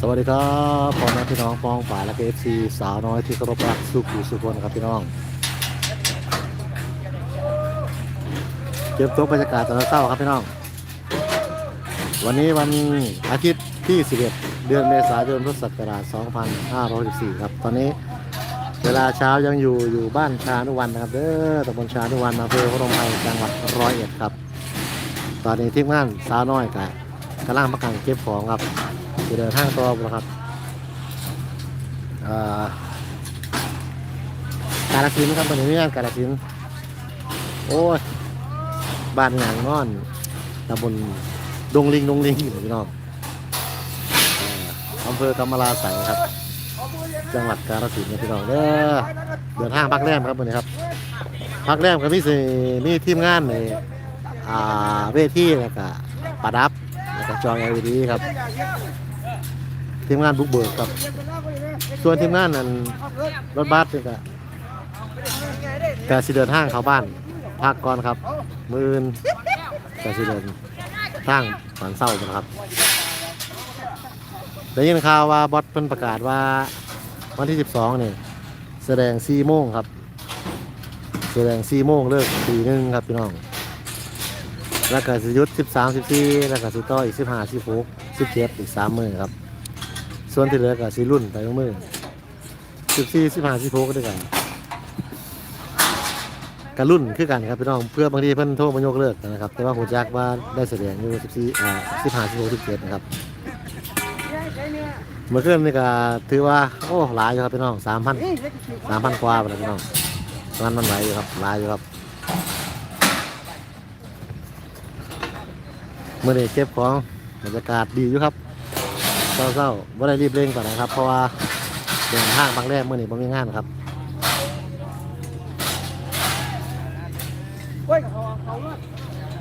สวัสดีครับพ่อแม่พี่น้องป้องป่าและเอฟซีสาวน้อยที่เคารพรักสุขุสุขคนครับพี่น้องเก็บตัวบรรยากาศตอนเช้าครับพี่น้อง วันนี้วันอาทิตย์ที่ 11 เดือนเมษายนพุทธศักราช 2564 ครับ ตอนนี้เวลาเช้ายังอยู่อยู่บ้านชานุวันนะครับเด้อตำบลชานุวันอำเภอพนมไพรจังหวัดร้อยเอ็ดครับ ตอนนี้ทีมงานสาวน้อยกับกำลังประกันเก็บของครับ จะเดินทางต่อบ่ครับกาลสินธุ์ครับตอนนี้มีงานกาลสินธุ์โอ้ยบ้านหางนอนตำบลดงลิงดงลิงอยู่พี่น้องเอ่ออำเภอกำมะลาใสครับ จังหวัดกาฬสินธุ์พี่น้องเด้อเดินทางพักแรมครับวันนี้ครับพักแรมก็มีสิมีทีมงานในอ่าเวทีแล้วก็ประดับแล้วก็จอง LED ครับ ทีมงานบุกเบิกครับ ส่วนทีมงานนั้นรถบัสนี่ก็กสิเดินทางเข้าบ้านพักก่อนครับมือนกสิเดินทางตอนเศร้านะครับได้ยินข่าวว่าบอสเพิ่นประกาศว่าวันที่ 12นี่แสดง4โมงครับ แสดง4โมงเลิกตีหนึ่งครับพี่น้องแล้วก็สิหยุด13 14แล้วก็สิต่ออีก15 16 17อีก3มื้อครับ ส่วนที่เหลือก็สิรุ่นไปมือสิบสี่สิบห้าสิบหกด้วยกันกันรุ่นคือกันครับพี่น้องเพื่อบางทีเพิ่อนโทรมายกเลิกนะครับ แต่ว่าหูจักว่าได้แสดงอยู่สิบสี่อ่าสิบห้าสิบหกสิบเจ็ดนะครับเมื่อคืนนี่ก็ถือว่าโอ้หลายอยู่ครับพี่น้องสามพันสามพันกว่าไปแล้วพี่น้องงานมันไหลอยู่ครับหลายอยู่ครับเมื่อนี้เก็บของบรรยากาศดีอยู่ครับ เศร้าๆไม่ได้รีบเร่งก่อนนะครับ เพราะว่าเดินทางบางแรกเมื่อนี้ผมมีงานครับ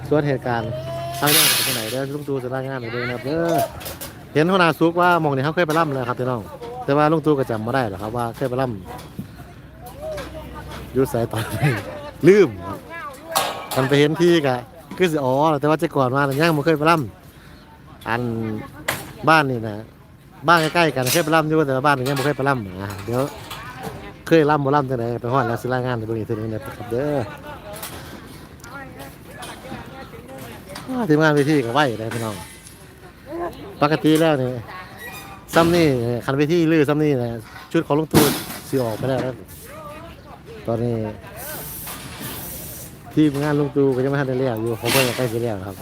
ส่วนเหตุการณ์ทางเรื่องไปไหนเด้อลุงตูจะรายงานไปเลยนะครับเด้อเห็นหัวหน้าซุกว่ามองนี้เขาเคยไปล่ำเลยครับพี่น้อง แต่ว่าลุงตูก็จำไม่ได้หรอกครับว่าเคยไปล่ำยุดสายตอนไหนลืมมันไปเห็นที่กะคือสิอ๋อแต่ว่าจะก่อนมาแต่ยังไม่เคยไปล่ำอัน บ้านนี่นะบ้านใกล้ๆกันเคยไปร่ำอยู่แต่ว่าบ้านนี้ยังไม่เคยไปร่ำอะเดี๋ยวเคยร่ำบ่ร่ำจังไดไปฮอดแล้วสิรายงานในเบื้องนี้ทีนึงนะครับเด้อทีมงานเวทีก็ไหวเลยพี่น้องปกติแล้วนี่ซ้ำนี่คันเวทีลื้อซ้ำนี่นะชุดของลุงตู่สิออกไปแล้วตอนนี้ ทีมงานลุงตู่ก็ยังไม่ทันได้เรียกอยู่เขาเพิ่งใกล้จะเรียกครับ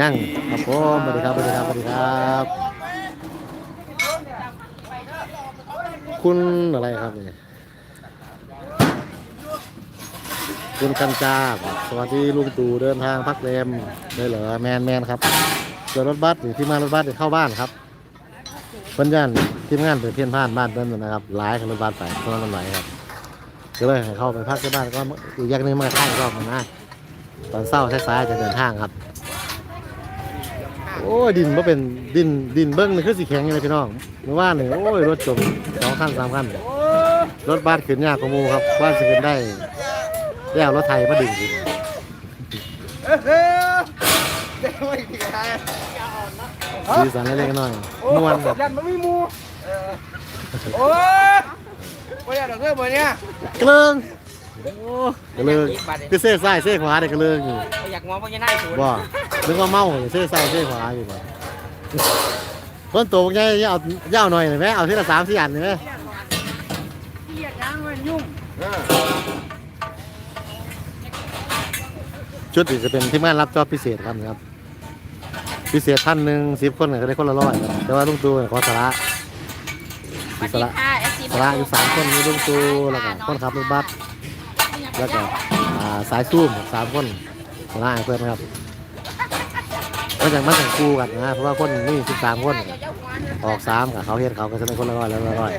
นั่งครับผมสวัสดีครับสวัสดีครับสวัสดีครับ คุณอะไรครับเนี่ยคุณกัญจารสวัสดีลุงตู่เดินทางพักแรมได้เหรอแมนแมนครับเจอรถบัสหรือที่มารถบัสเข้าบ้านครับเพื่อนย่านทีมงานไปเพี้ยนผ่านบ้านเพิ่นนะครับหลายคันรถบัสไปเพราะนั้นไหลครับ ก็เลยให้เข้าไปพักที่บ้านก็อีกอย่างหนึงมาข้างรอบมันนะตอนเศร้าสายๆจะเดินทางครับ โอ้ยดินว่าเป็นดินดินเบิ้งนี่คือสีแข็งเลยพี่น้องเมื่อวานนี่โอ้ยรถจมสองคันสามคันรถบ้านขึ้นยากกว่าหมูครับบ้านจะขึ้นได้แล้วรถไทยมาดึงขึ้นเฮ้ยเด็กไม่ดีกันสีสันเล็กๆน้อยๆนวลครับยันมันไม่มูโอ้ย ไม่อยากเลิกเบอร์เนี้ยกระเลิงโอ้กระเลิงคือเส้นซ้ายเส้นขวาเด็กกระเลิงอยู่อยากมองว่าจะได้ศูนย์บ่นึกว่าเมาอยู่เส้นซ้ายเส้นขวาอยู่บ่คนโตใหญ่ยาวย่าวหน่อยหน่อยไหมเอาทีละสามสี่อันหน่อยไหมเกียดยังมันยุ่งชุดนี้จะเป็นทีมงานรับจอบพิเศษครับนะครับ พิเศษท่านหนึ่งสิบคนก็ได้คนละร้อยครับแต่ว่าลุงตู่เนี่ยขอสาระมีสาระสา ระอยู่สามคนมีลุงตูแล้วก็คนขับรถบัสแล้วก็สายซูมสามคนสาระให้เพื่อนครับมาจากมาจากคู่กันนะเพราะว่าคนนี่สิบสามคน ออกสามกับเขาเฮ็ดเขาก็จะได้คนละร้อยแล้วละร้อย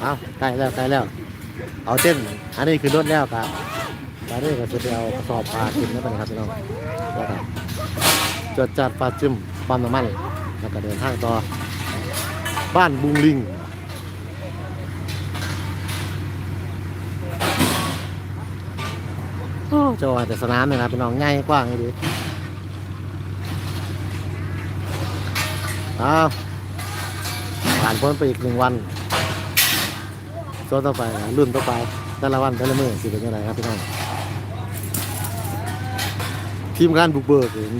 เอาใกล้แล้วใกล้แล้ว เอาเส้นอันนี้คือรถแล้วครับตอนนี้ก็จะไปเอากระสอบปลาขึ้นนั่นเป็นครับพี่น้องแล้วก็จดจัดปลาจิ้มปั๊มน้ำมัน แล้วก็เดินทางต่อบ้านบุงลิงจะว่าแต่สนามเนี่ยนะเป็นน้องง่ายกว้างเลยดิเอาผ่านพ้นไปอีกหนึ่งวันโซนต่อไปรุ่นต่อไปแต่ละวันแต่ละมื้อสิเป็นยังไงครับพี่น้องทีมงานบุกเบิกเอง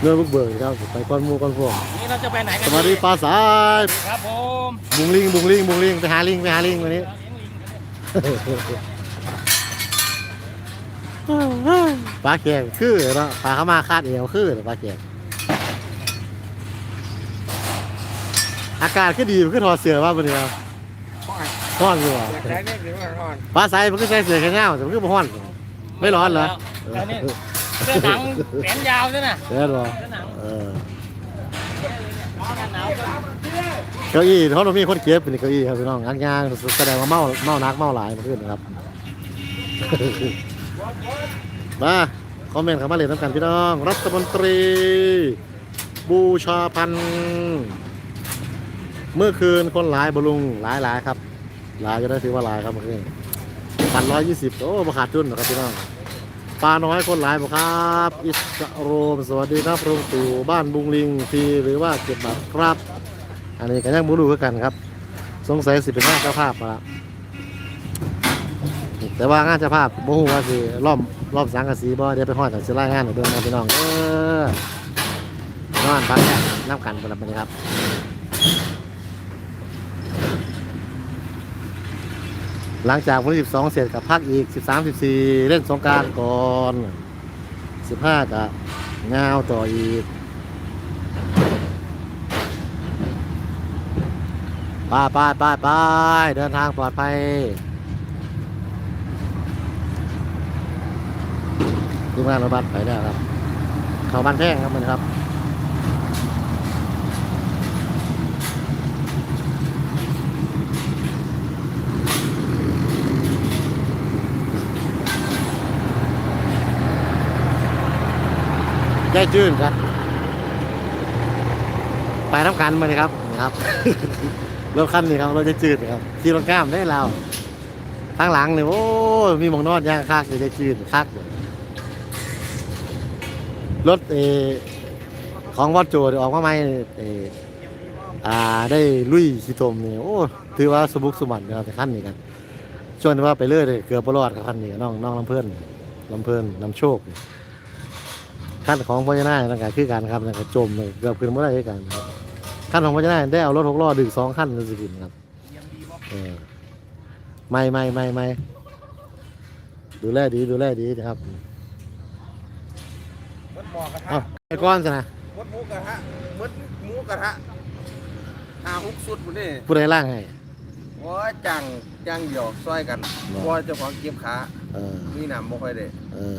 เรื่องบุกเบิกครับไปก้อนหมูก้อนพวกนี่เราจะไปไหนกัสวัสดีปลาสายครับผมบุงลิงบุงลิงบุงลิงไปหาลิงไปหาลิงวันนี้ ปลาแกงคือเนาะปลาเข้ามาคาดเอวคือปลาแกงอากาศก็ดีมันก็ถอดเสื้อว่าวันนี้ครับร้อนอยู่อะอยากได้เนี่ยหรือว่าก่อน ปลาใสมันก็ใส่เสื้อแขนยาวแต่มันก็บ่ร้อน ไม่ร้อนเหรอ แล้วนี่ เสื้อหนังแขนยาวด้วยนะเออเหรอเสื้อหนังเออหนาวก็เก้าอี้เขาเรามีคนเก็บเป็นเก้าอี้ครับพี่น้องงานงานแสดงว่าเมาเมานักเมาหลายมาขึ้นนะครับ มาคอมเมนต์เข้ามาเลยน้ำกันพี่น้อง รัฐมนตรี บูชาพันธ์เมื่อคืนคนหลายบลุงหลายหลายครับหลายจะได้ถือว่าหลายครับเมื่อคืนพันร้อยยี่สิบโอ้ประขาดทุนนะครับพี่น้อง ปลาน้อยคนหลายบ่ครับ อิสโรมสวัสดีครับลุงตู่บ้านบุงลิงทีหรือว่าเก็บบัตรครับ อันนี้ก็ยังบูรู้กันครับ สงสัยสิเป็นงานเจ้าภาพปะละแต่ว่างานเจ้าภาพโมโหว่าสิรอบรอบสังกะสีบ่เดี๋ยวไปฮอดแต่สิรายงานให้เบิ่งนะพี่น้องเออนอนพักเนี่ยน้ำกันไปแล้วบันี้ครับ หลังจากวันที่12เสร็จกับพักอีก13 14เล่นสงการก่อน15กับงาวต่ออีกไปไปไปไปเดินทางปลอดภัยทีมงานรถบัสไปแล้ครับ เขาบ้านแพงครับมันครับ ได้จื่นครับ ไปน้ำกันมาเลยครับนี่ครับ รถคันนี้ครับรถจะจืดครับขี่รถก้ามได้เราทางหลังเนี่ยโอ้มีหมองนอนย่างคักเลยได้จืดคักรถเอของวัดโจดออกมาใหม่เอออ่าได้ลุยสีตมนี่โอ้ถือว่าสมบุกสมบันนะครับแต่ขั้นนี้กันช่วงที่ว่าไปเรื่อยเลยเกือบปลอดกับขั้นนี้น้องน้องลำเพื่อนลำเพื่อนลำโชค ขั้นของพญานาคนั่นก็คือกันครับนั่นก็จมเลยเกือบขึ้นไม่ได้คือกันครับขั้นของพญานาคได้เอารถหกล้อดึงสองขั้นเลยสิกินครับเออไม่ไม่ไม่ไม่ดูแลดีดูแลดีนะครับมดหมอกระทะเอาไอ้ก้อนสินะมดหมูกระทะมดหมูกระทะหาฮุกสุดหมดนี่ผู้ใดล่างให้ว่าจังจังหยอกซอยกันว่าเจ้าของเก็บขาเออมีหน้ำบ่ค่อยได้เออ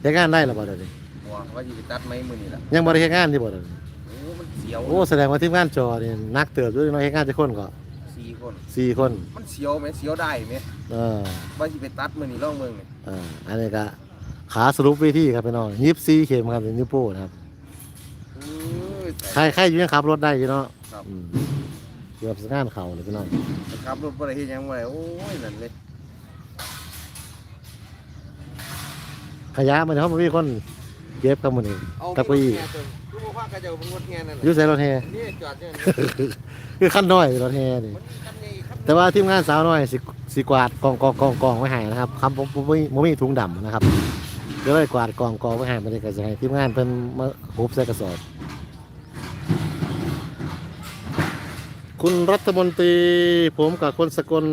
เฮ็ดงานได้หรือเปล่าเดี๋ยวนี้ ว่าว่าสิไปตัดไม้มื้อนี้ล่ะยังบริเฮ็ดงานที่บ่เดี๋ยวนี้โอ้มันเสียวโอ้แสดงว่าทีมงานจอนี่นักเติบด้วยเน้อยเฮ็ดงานจะคนก็สี่คน สี่คนมันเสียวไหมเสียวได้ไหมเออว่าสิไปตัดมื้อนี้ลองเบิ่งนี่เอออันนี้ก็ขาสรุปวิธีครับพี่น้องยิบซีเข็มครับเป็นนิ้วโป้นะครับอือใครใครอยู่ยังขับรถได้อยู่เนาะครับอืมเกือบสงานเข่าเลยพี่น้องขับรถบ่ได้เฮ็ดหยังบ่ได้โอ้ยนั่นเลยขยะมันเขาไม่มีคน เก็บครับมันนี่เอาตะกุยรู้บ่ว่ากระเจ้าเป็นงดแงนั่นอยูใส่รถแฮนี่จอดเนี่ยคือขั้นน้อยรถแฮนี่มันคันนี้ครับแต่ว่าทีมงานสาวน้อยสิสิกวาดกองกองกองกองไว้ให้นะครับครับผมผมผมผมมีถุงดำนะครับเดี๋ยวเลยกวาดกองกองไว้ให้มันเลยก็จะให้ทีมงานเพิ่นมาหุบใส่กระสอบ คุณรัฐมนตรี ผมกับคนสกล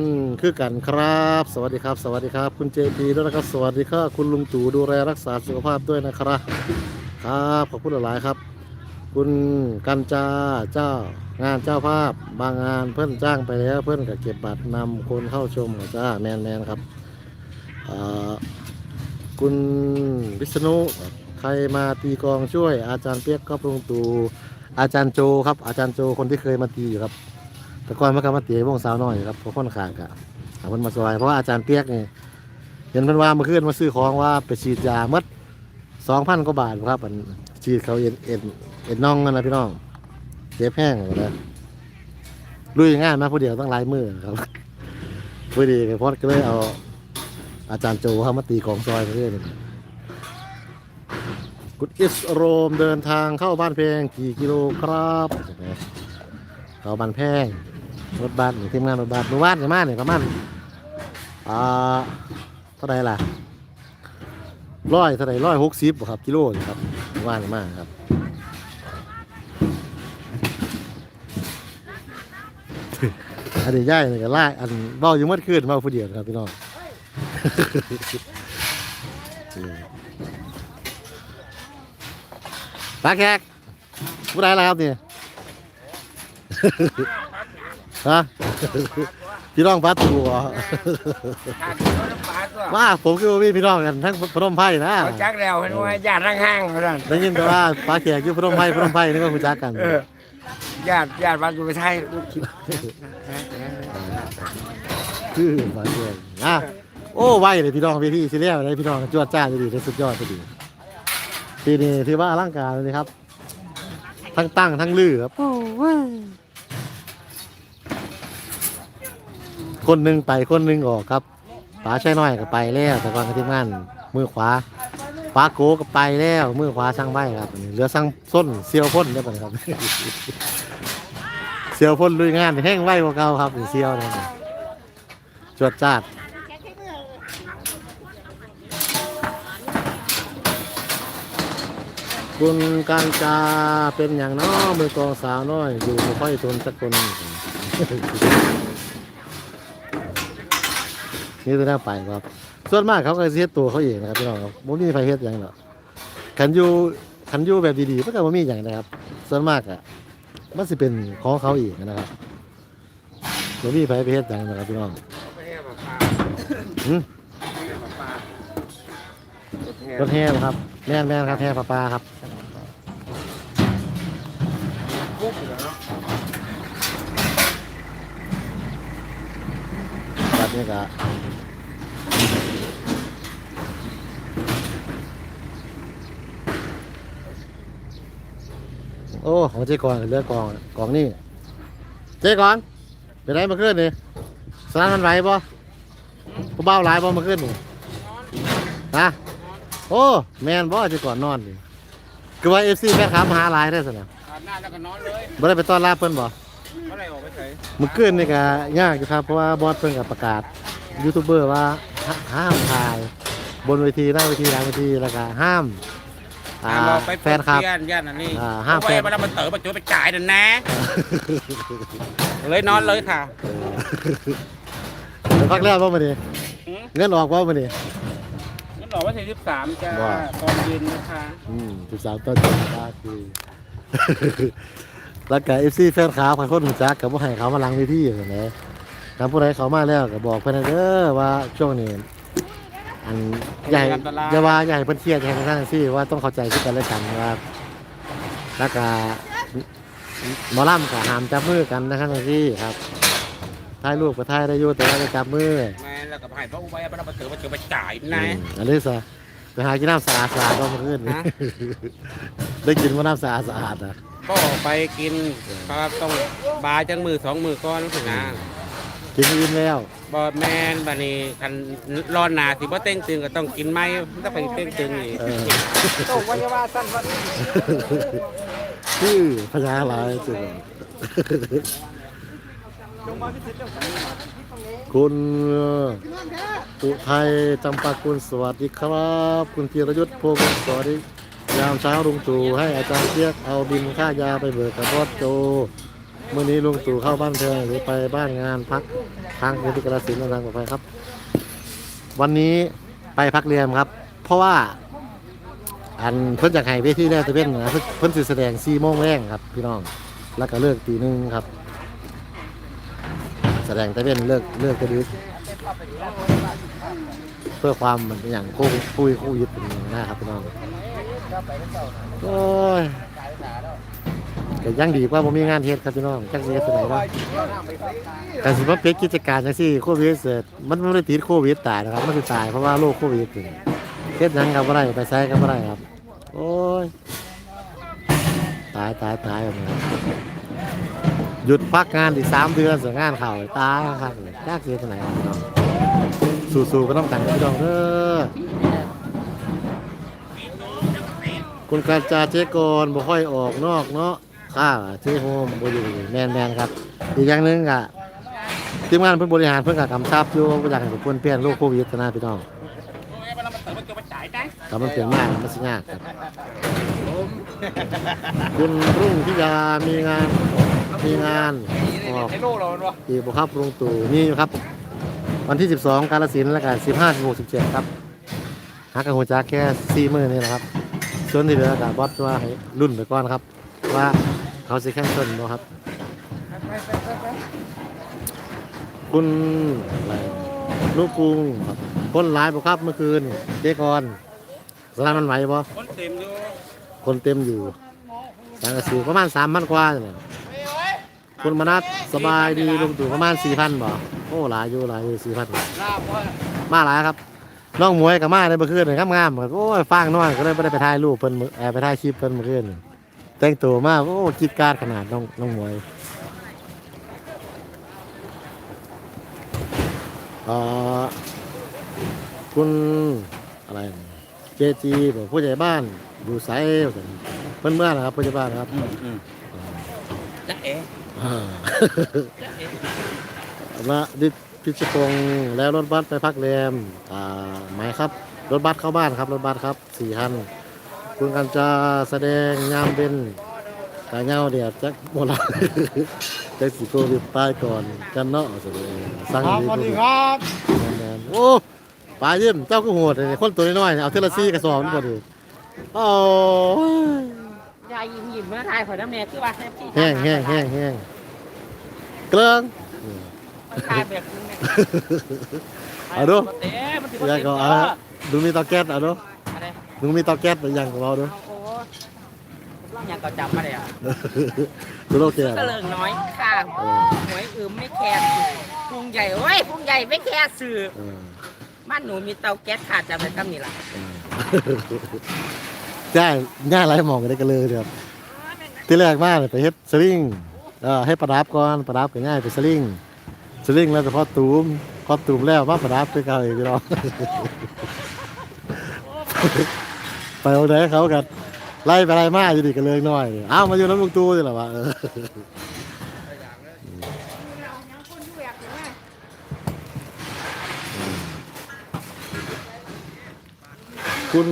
คือกันครับ สวัสดีครับ สวัสดีครับ คุณเจพีด้วยนะครับ สวัสดีครับคุณลุงตู่ดูแลรักษาสุขภาพด้วยนะครับ ครับขอบคุณหลายๆครับ คุณกันจาเจ้างานเจ้าภาพ บางงานเพื่อนจ้างไปแล้ว เพื่อนก็เก็บบัตรนำคนเข้าชมจ้าแมนแมนครับคุณวิษณุใครมาตีกองช่วยอาจารย์เปียกครับลุงตู่อาจารย์โจครับ อาจารย์โจคนที่เคยมาตีอยู่ครับ แต่ก่อนมื่อกี้มาตีวงสาวน้อยครับเพราะคนข้างกะเอาเพิ่นมาสวายเพราะว่าอาจารย์เปียกนี่เห็นเพิ่นว่าเมื่อคืนมาซื้อของว่าไปฉีดยาเมื่อสองพันกว่าบาทครับอันฉีดเขาเอ็นเอ็นเอ็นน่องนั่นนะพี่น้องเจ็บแห้งหมดแล้วลุยงานมาผู้เดียวตั้งลายมือครับพอดีไปพอดก็เลยเอา อาจารย์โจเข้ามาตีกลองซอยเพื่อนคุณอิสโรมเดินทางเข้าบ้านเพลงกี่กิโลครับเข้าบ้านแพง รถบัสนี่ทีมงานรถบัสหมู่บ้านกันมาเนี่ยประมาณอ่าเท่าไหร่ล่ะร้อยเท่าไหร่ร้อยหกสิบครับกิโลนี่ครับหมู่บ้านกันมาครับอันนี้ย่ายนี่ก็ล่าอันเบาอยู่เมื่อคืนเบ้าผู้เดียวนครับพี่น้องปลาแขกผู้ใดล่ะครับเนี่ย ฮะพี่น้องปลาตัวขาดเขาน้ำปลาตัวว่าผมคือว่ามีพี่น้องกันทั้งพนมไพ่นะเขาจักแล้วเห็นว่าญาติห่างๆเขานั่นได้ยินแต่ว่าปลาแขกอยู่พนมไพ่พนมไพ่นี่ก็คุณจักกันเออญาติญาติบ้านอยู่ไปไทยลูกคิดคือปลาแขกนะโอ้ไวเลยพี่น้องพี่พี่สิเรียกอะไรพี่น้องจวดจ้าดีเลยสุดยอดดีทีนี้ถือว่าอลังการเลยครับ ทั้งตั้งทั้งลือครับ คนหนึ่งไปคนหนึ่งออกครับป๋าใช่น้อยก็ไปแล้วแต่ก่อนก็ทีมงานมือขวาป๋าโกก็ไปแล้วมือขวาช่างใบครับเหลือช่างส้นเซียวพ่นได้ป่ะครับเซียวพ่นลุยงานแห้งไวกว่าเก่าครับเซียวนะจวดจ้าดคุณการจาเป็นอย่างน้อมือกองสาวน้อย อยู่ค่อยทนสักคน นี่ตัวหน้าไปครับ ส่วนมากเขาก็สิเฮ็ดตัวเขาเองนะครับพี่น้องครับบ่มีไฟเฮ็ดหยังหรอกขันอยู่ขันอยู่แบบดีๆมันก็บ่มีหยังนะครับ ส่วนมากอะมันสิเป็นของเขาเองนะครับบ่มีไฟไปเฮ็ดหยังนะครับพี่น้องหืมรถแห่บ่ครับแม่นแม่นครับแห่ปลาปลาครับแบบนี้ก็ โอ้ของเจ๊กองเรือกองกองนี่เจ๊กองเป็นไรมาขึ้นนี่สนามมันไหวปะกูเบ้าหลายปะมาขึ้นนี่นะโอ้แมนบ่เจ๊ก่อนนอนดิคือว่าเอฟซีแฟนคลับมาหาหลายได้สินะขาดหน้าแล้วก็นอนเลยบ่ได้ไปต้อนรับเพิ่นบ่เมื่อไรออกไปใส่มื่อคืนนี่ก็ยากอยู่ครับเพราะว่าบอสเพิ่งกับประกาศยูทูบเบอร์ว่าห้าห้ามถ่าย บนเวทีหน้าเวทีหลังเวทีแล้วก็ห้าม อ่าเราไปแฟนคลับ ย่านย่านอันนี้อ่าห้ามแฟแฟนนมาแล้วมันเต๋อมาจุดไปจ่ายนั่นนะ เลยนอนเลยค่ะเดี๋ยวพักแล้วว่ามาดิหืมเงินออกว่ามาดิ งั้นบอกว่าสี่สิบสามจะว่า ตอนเย็นนะคะอืมสิบสามต้นจันทร์คือ แล้วก็เอฟซีแฟนขาวใครคนหูจักกับผู้ให้เขามาลังเวทีอย่างนี้ถ้าผู้ใดเขามาแล้วก็บอกเพื่อนเด้อว่าช่วงนี้ อันใหญ่อย่าว่าใหญ่เพิ่นเครียดแทนทั้งที่ว่าต้องเข้าใจซึ่งกันและกันว่าแล้วก็หมอลำกับหามจับมือกันนะครับที่ครับถ่ายรูปกับถ่ายได้อยู่แต่ว่าจะจับมือแม่แล้วก็ให้พระอุบายมาแล้วมาเต๋อมาจุดไปจ่ายนะอืมอันนี้ซะไปหากินน้ำสะอาดสะอาดก็มาขึ้นนี่ฮะได้กินว่าน้ำสะอาดสะอาดนะก็ไปกินครับต้องบายจังมือสองมือก้อนถึงนะ กินอิ่มแล้วบอแมนบันนี้คันรอนหนาสิบ่เต้งตึงก็ต้องกินไหมต้องไปเต้งตึงอีกเออต้องวัยว่าสั้นวันชื่อพญาหลายสุดคุณอุทัยจำปากุลสวัสดีครับ คุณธีรยุทธ์โพงสวัสดียามเช้าลุงตู่ให้อาจารย์เทียกเอาบินค่ายาไปเบิกกับบอสโจ เมื่อนี้ลุงตู่เข้าบ้านเธอหรือไปบ้านงานพักทางเรือที่กระสินทางปลอดภัยครับ วันนี้ไปพักเรียนครับ เพราะว่า อันเพิ่นจากให้เวทีแรกตะเวนนะเพิ่นสิแสดง4โมงแรงครับ พี่น้อง แล้วก็เลิกตีหนึ่งครับ แสดงตะเวนเลิกเลิกตะดึกเพื่อความมันเป็นอย่างควิดคุยโควิดเป็นอย่างนะครับพี่น้องโอ้ย ก็ยังดีกว่าผมมีงานเฮ็ดครับพี่น้องจักสิเฮ็ดที่ไหนวะการสิมาเป็ดกิจการจังซี่โควิดเสร็จมันไม่ได้ติดโควิดตายนะครับมันสิตายเพราะว่าโรคโควิดนี่เฮ็ดหยังก็บ่ได้ไปไสก็บ่ได้ครับ โอ้ยตายตายตายครับหยุดพักงานอีกสามเดือนเสียงานเข่าตายครับยากเสียที่ไหนครับพี่น้องสู้ๆก็ต้องแต่งกับพี่น้องเด้อคุณการจาเจกรบ่ค่อยออกนอกเนาะ ค่าเจโฮมบ่อยู่แมนแมนครับ อีกอย่างหนึงก็ทีมงานเพิ่นบริหารเพิ่นก็กำชับอยู่บ่อยากให้เพิ่นเปลี่ยนโรคโควิดนะพี่น้องถ้ามันเปลี่ยนมากมันสิยากครับคุณรุ่งทิยามีงานมีงานออกอ้โลเราเนาะอีกบ่ครับลุงตู่มีอยู่ครับ วันที่ 12 กาลสินธุ์แล้วก็15 16 17 ครับฮักกับหัวจักแค่4มื้อนี่แหละครับ ส่วนที่เหลือก็บอสว่าให้รุ่นไปก่อนครับ ว่า เขาสิแข่งชนบ่ครับคุณอะไรลูกกรุงครับคนหลายบ่ครับเมื่อคืนเจ๊กอนสลานมันไหวบ่คนเต็มอยู่คนเต็มอยู่สังกะสีประมาณ3,000กว่าเนี่ยคุณมนัสสบายดีลุงตู่ประมาณ4,000บ่โอ้หลายอยู่หลายอยู่4,000ลาบว่ามาหลายครับน้องหมวยกับมาในเมื่อคืนนี่งามๆครับโอ้ยฟางน้อยก็เลยไม่ได้ไปถ่ายรูปเพิ่นมื้อแอบไปถ่ายคลิปเพิ่นเมื่อคืนนี่ แต่งตัวมากโอ้คิดการดขนาดน้องน้องหมวยเอ่อคุณอะไรเจจีบอกผู้ใหญ่บ้านอยู่ไสเพิ่นเมื่อไหร่ครับผู้ใหญ่บ้านครับอืมอืมจ๊ะเอ๋อ่าจ๊ะเอ๋ละดิพิชพงศ์แล้วรถบัสไปพักแรมอ่าหมายครับ รถบัสเข้าบ้านครับ รถบัสครับสี่คัน คุณกันจะแสดงยามเป็นกาเงาเดียดจักโมลาจักสิโควิดตายก่อนกันเนาะแสดงสั่งครับดีสวัสดีครับแมนๆโอ้ปลายิ้มเจ้าก็โหดเลยคนตัวน้อยๆเอาเทอละซี่กระสอบนี่บ่ดีโอ้ยยายยิ้มยิ้มเมื่อทายข่อยน้ำแม่คือว่าแฮปปี้แห้งแห้งแห้งแห้งเกลืองมันทายแบบนึงแม่เอาดูเต้มันถืออว่ายังก็เต็มเอาเออดูมีเตาแก๊สเอาดู อะไรดูมีเตาแก๊สหรือยังของเราดูเอาโอ้เรายังก็จำมาเลยอะดูโลกแก๊สก็เลิงน้อยค่ะเออหวยอืมไม่แคร์สื่อพุงใหญ่เว้ยพุงใหญ่ไม่แคร์สื่อเออบ้านหนูมีเตาแก๊สขาดจำเป็นคำนี้ล่ะใช่ง่ายไรหมองกันได้กันเลยครับที่แรกมากเลยไปเฮ็ดสลิงเออให้ประดับก่อนประดับก็ง่ายไปสลิงสลิงแล้วแต่พอตูมพอตูมแล้วมาประดับไปเก่าอีกพี่น้อง ไปเอาไหนเขากันไล่ไปไล่มาอยู่ดีกันเลยน้อยเอ้ามาอยู่น้ำลุงตู้นี่แหละวะคุณ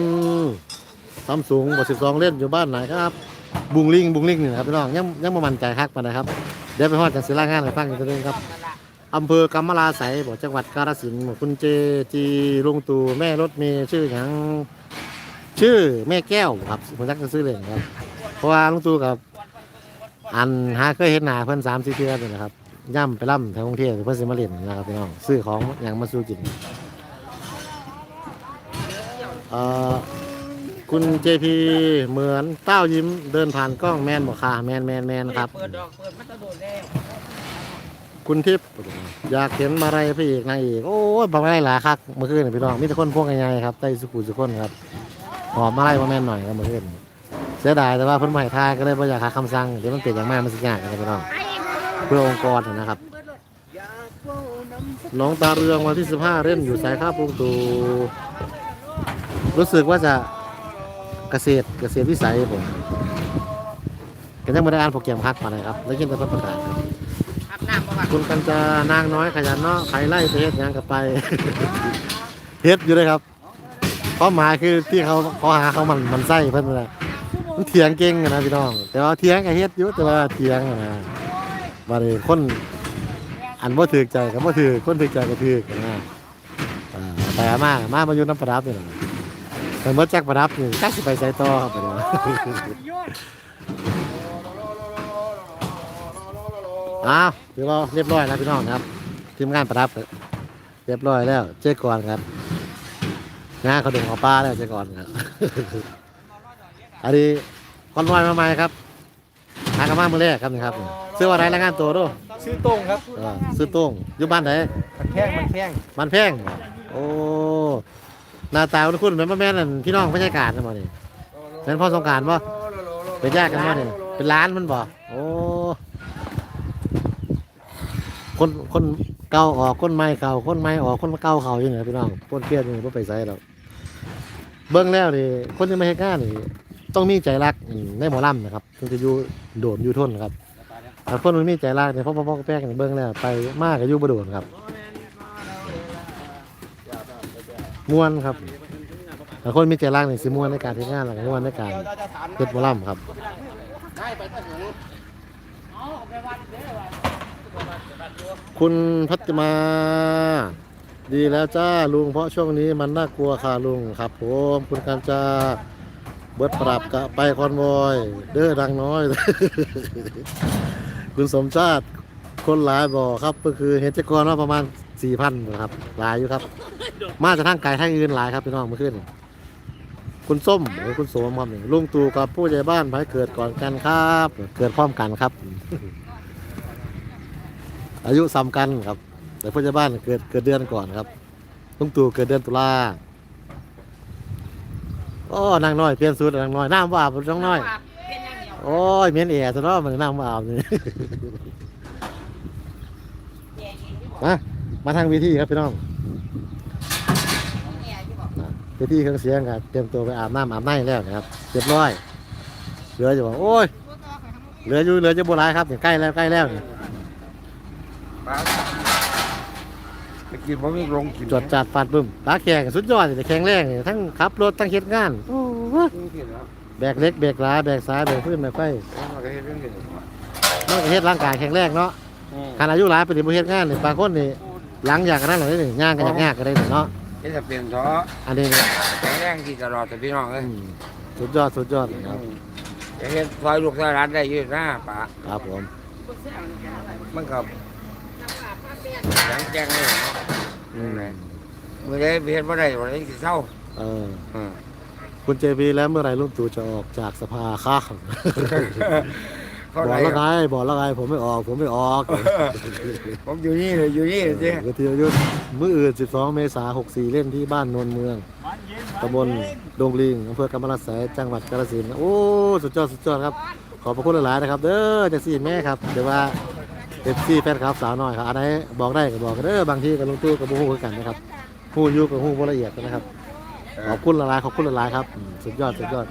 ทำสูงกว่าสิบสองเล่นอยู่บ้านไหนครับ บุงลิงบุงลิงนี่นะครับพี่น้องยังยังประมันใจคักปานะครับ เดี๋ยวไปฮอดกันศิลางานให้ฟังกันตัวเองครับอำเภอกำมะลาไสยบอกจังหวัดกาฬสินธุ์คุณเจจีลุงตู่แม่รถเมย์ชื่อหยัง ชื่อแม่แก้วครับผมจักจะซื้อเลยครับ เพราะว่าลุงตู่กับ อันหาเคยเห็นหน้าเพิ่นสามสี่เทื่อเลยนะครับย่ำไปล่ำแถวกรุงเทพเพิ่นสิมาเล่นนะครับพี่น้องซื้อของอย่างมาสู้กินเอ่อคุณเจพีเหมือนเต้ายิ้มเดินผ่านกล้องแมนบอกค่ะแมนแมนแมนครับ เปิดดอกเปิดมันจะโดดแล้วคุณทิพย์อยากเห็นมาอะไรพระเอกนางเอกโอ้ยบอกไม่ได้หลายคักเมื่อคืนพี่น้องมีแต่คนพวกใหญ่ๆครับใต้สุขุมสุขคนครับ หอมมาไล่มาแม่นหน่อยครับเมื่อคืนเสียดายแต่ว่าเพิ่นบ่ให้ทายก็เลยบ่อยากหาคำสั่งเดี๋ยวมันเกิดอย่างมากมันสิยากนะครับพี่น้องเพื่อองค์กรนะครับน้องตาเรืองวันที่ 15 เล่นอยู่สายข้าปรุงตูรู้สึกว่าจะเกษตรเกษตรวิสัยผมก็ยังไม่ได้อ่านโปรแกรมคัดมาเลยครับ แล้วยินแต่พิ่นประกาศครับอาบน้ำมาคุณกันจะนางน้อยขยันเนาะใครไล่เฮ็ดหยังกับไปเฮ็ดอยู่เลยครับ ความหมายคือที่เขาเขาหาเขามันมันไส้เพิ่นนั่นแหละมันเถียงเก่งอะนะพี่น้อง แต่ว่าเถียงกับเฮ็ดอยู่แต่ว่าเถียงอะนะบาดนี้คนอันบ่ถือใจกับบ่ถือคนถือใจก็ถือกันนะอ่าแต่มามามาอยู่น้ำประดับนี่แหละแต่เมื่อจักประดับนี่จักสิไปใส่ต่อครับบัดนี้อ้าวถือว่าเรียบร้อยแล้วพี่น้องนะครับทีมงานประดับ เรียบร้อยแล้วเจ๊ก่อนครับงา นเขาดึงของป้าแล้วเจ๊ก่อนครับอันนี้คอนวอยมาใหม่ครับหากนมาเมื่อแรกครับนี่ครับซื้อว่าไรรายงานตัวด้วยชื่อโต้งครับเออซื้อโต้งอยู่บ้านไหนมันแข้งมันแข้งมันแพงบ่โอ้หน้าตาคุณคุณเหมือนพ่อแม่นั่นพี่น้องบรรยากาศนะบ่นี่เป็นพ่อสงกรารบ่เป็นญาติกันบ่นี่เป็นร้านมันบ่โอ้คนคน เก่าออกคนใหม่เก่าคนใหม่ออกคนเก่าเขาอยู่เนี่ยพี่น้องคนเครียดนี่บ่ไปไสหรอกเบิ่งแล้วนี่คนที่มาเฮ็ดงานนี่ต้องมีใจรักอืมในหมอลำนะครับถึงจะอยู่โดดอยู่ทนครับแต่คนมันมีใจรักเนี่ยพ่อพ่อพ่อแป้งเบิ้งแล้วไปมากกับอยู่บ่โดดครับม่วนครับแต่คนมีใจรักเนี่ยสิม่วนในการทำงานหลังม่วนในการเฮ็ดหมอลำครับ คุณพัฒมา ดีแล้วจ้าลุงเพราะช่วงนี้มันน่ากลัวค่ะลุงครับผมคุณการจาเบิดปรับกะไปคอนวอย เด้อดังน้อย คุณสมชาติคนหลายบ่อครับ ก็คือเห็นแตะกอนว่าประมาณสี่พันนะครับหลายอยู่ครับ มาจากทางไกลทางอื่นหลายครับพี่น้องเมื่อคืนนี่คุณส้มหรือคุณโสมครับนี่ลุงตู่กับผู้ใหญ่บ้านไปเกิดก่อนกันครับ เกิดพร้อมกันครับ อายุซ้ำกันครับ แต่ผู้ใหญ่บ้านเกิดเกิดเดือนก่อนครับลุงตู่เกิดเดือนตุลาโอ้นางน้อยเปลี่ยนสูตรนางน้อยน้ำว่าบน้องน้อย เป็นอย่างเดียวโอ้ยเมียนเอ๋ตัวเน้อมันน้ำว่าอาบนี่ แย่ยิงที่บอกมามาทางวิธีครับพี่น้องแย่ที่บอกนะวิธีเครื่องเสียงครับเตรียมตัวไปอาบน้ำอาบในแล้วนะครับเรียบร้อยเหลืออยู่บอกโอ้ยเหลืออยู่เหลือจะโบราณครับเนี่ยใกล้แล้วใกล้แล้วนี่ไป กินเพราะมีลงกินจดจัดฟาดบึ้มตาแข่งสุดยอดเลยแข็งแรงนี่ทั้งขับรถทั้งเฮ็ดงานโอ้โหแบกเล็กแบกหลายแบกซ้ายแบกพื้นแบกไฟมันก็เฮ็ดเรื่องนี้มันก็เฮ็ดร่างกายแข็งแรงเนาะขนาดอายุหลายไปนี่บ่เฮ็ดงานนี่บางคนนี่หลังอยากกันนั่นเลยนี่ย่างกันอยากยากก็ได้นี่เนาะนี่จะเป็นท้ออันนี้นี่แข็งแรงที่ตลอดแต่พี่น้องเอ้ยอืมสุดยอดสุดยอดครับจะเฮ็ดซอยลูกซอยร้านได้อยืดหน้าป่าครับผมมันก็ หลังแจ้งเลยอืมเมื่อไรเฮ็ดบ่ได้วันนี้สิเศร้าเอออืมคุณเจพีแล้วเมื่อไหร่ลุงตู่จะออกจากสภาคะเขาบอกไรแล้วไงบอกแล้วไงผมไม่ออกผมไม่ออกผมอยู่นี่เลยอยู่นี่สิกทีอายุมื้ออื่น 12 เมษายน64 เล่นที่บ้านโนนเมืองตำบลดงลิงอำเภอกำมะละแสจังหวัดกาฬสินธุ์โอ้ สุดยอด สุดยอดครับ ขอบพระคุณหลายๆนะครับ เด้อจากสี่แม่ครับ เดี๋ยวว่า เอฟซีแฟนครับสาวน้อยครับอันไหนบอกได้ก็บอกกันเด้อบางทีกับลุงตู้กับบูฮูคือกันนะครับฮู้อยูกับฮู้บ่ละเอียดกันนะครับขอบคุณหลายๆขอบคุณหลายๆครับอืมสุดยอดสุดยอด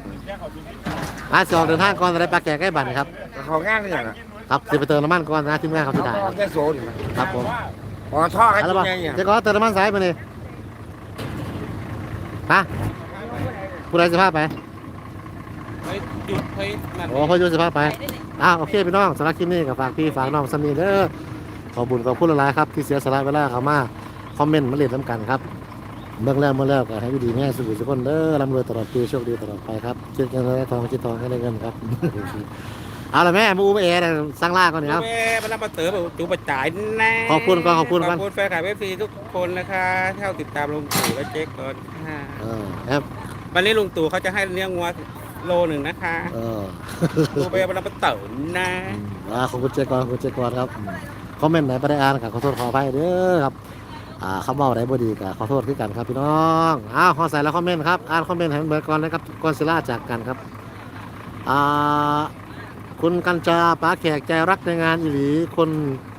อาสออกเดินทางก่อนจะได้ปลาแก่ใกล้บ้านนะครับเขางานนี่น่ะครับจะไปเติมน้ำมันก่อนนะทีมงานเขาเขาที่ถ่ายก็แค่โซนครับผมอ๋อท่อกันอะไรยังบ้างไงเนี่ยเจ๊ก็เติมน้ำมันสายมานี่ฮะผู้ใดจะพาไปเฮ้ยหยุดเฮ้ยนั่นโอ้พ่อยุทธจะพาไป อ่าโอเคพี่น้องสำหรับคลิปนี้กับฝากพี่ฝากน้องซันนี่เด้อขอบุญขอบคุณหลายๆครับที่เสียสละเวลาเข้ามาคอมเมนต์มาเล่นน้ำกันครับเมื่อแล้วเมื่อแล้วก็ให้อยู่ดีแม่สุขสุขคนเด้อร่ำรวยตลอดปีโชคดีตลอดไปครับเช่นกันเลยทองชิดทองให้ได้เงินครับเอาละแม่มูไปเอนะสร้างล่าก่อนเนี่ยครับแม่มันรับมาเต๋อแบบจูประจ่ายแน่ขอบคุณก่อนขอบคุณก่อนขอบคุณแฟนคลับเอฟซีทุกคนนะคะที่เข้าติดตามลุงตู่และเจ๊ก่อนค่ะเออครับวันนี้ลุงตู่เขาจะให้เลี้ยงวัว โลหนึ่งนะคะเออดูไปมันรับมาเต๋อนะอืมอ่าขอบคุณเจกรขอบคุณเจกรครับอืมคอมเมนต์ไหนไม่ได้อ่านกับขอโทษขออภัยเด้อครับอ่าคำเว่าไหนบ่ดีกับขอโทษคือกันครับพี่น้องอ้าวขอใส่แล้วคอมเมนต์ครับอ่านคอมเมนต์ให้มันเบิดก่อนนะครับก่อนสิลาจากกันครับอ่าคุณกัญจาป้าแขกใจรักในงานอีหลีคน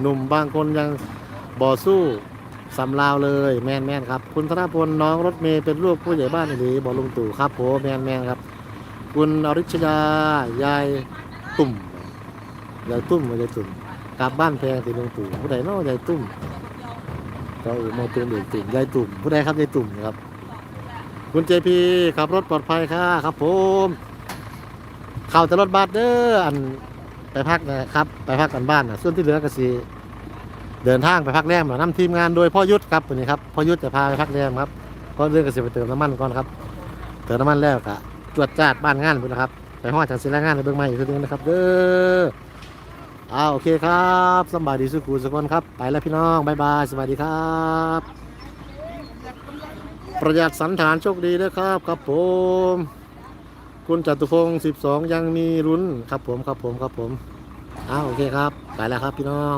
หนุ่มบางคนยังบ่สู้สำลาวเลยแมนแมนครับ คุณธนพลน้องรถเมย์เป็นลูกผู้ใหญ่บ้านอีหลีบอกลุงตู่ครับผมแมนแมนครับ คุณอริชยายายตุ่มยายตุ้มยายตุ่มกลับบ้านแพงตีลุงตู่ผู้ใดเน้อยายตุ้มก็อื่นมาตุ้มอีกติ่งยายตุ่มผู้ใดครับยายตุ่มครับ คุณเจพีขับรถปลอดภัยค่ะครับผมเข้าแต่รถบัสเด้ออันไปพักนะครับ ไปพักกันบ้านนะส่วนที่เหลือก็สิเดินทางไปพักแรมนะนำทีมงานโดยพ่อยุทธครับวันนี้ครับพ่อยุทธจะพาไปพักแรมครับก็เรื่องก็สิไปเติมน้ำมันก่อนครับ เติมน้ำมันแล้ว ก็จวดจาดบ้านงานไปนะครับ ไปห้องจัดสิรายงานในเบื้องใหม่อีกทีนึงนะครับเด้ออาโอเคครับสบายดีสุขุสุขคนครับ ไปแล้วพี่น้องบายบายสวัสดีครับ ประหยัดสันฐานโชคดีนะครับครับผม คุณจตุพงศ์12 ยังมีรุ้นครับผมครับผมครับผมอ้าวโอเคครับ ไปแล้วครับพี่น้อง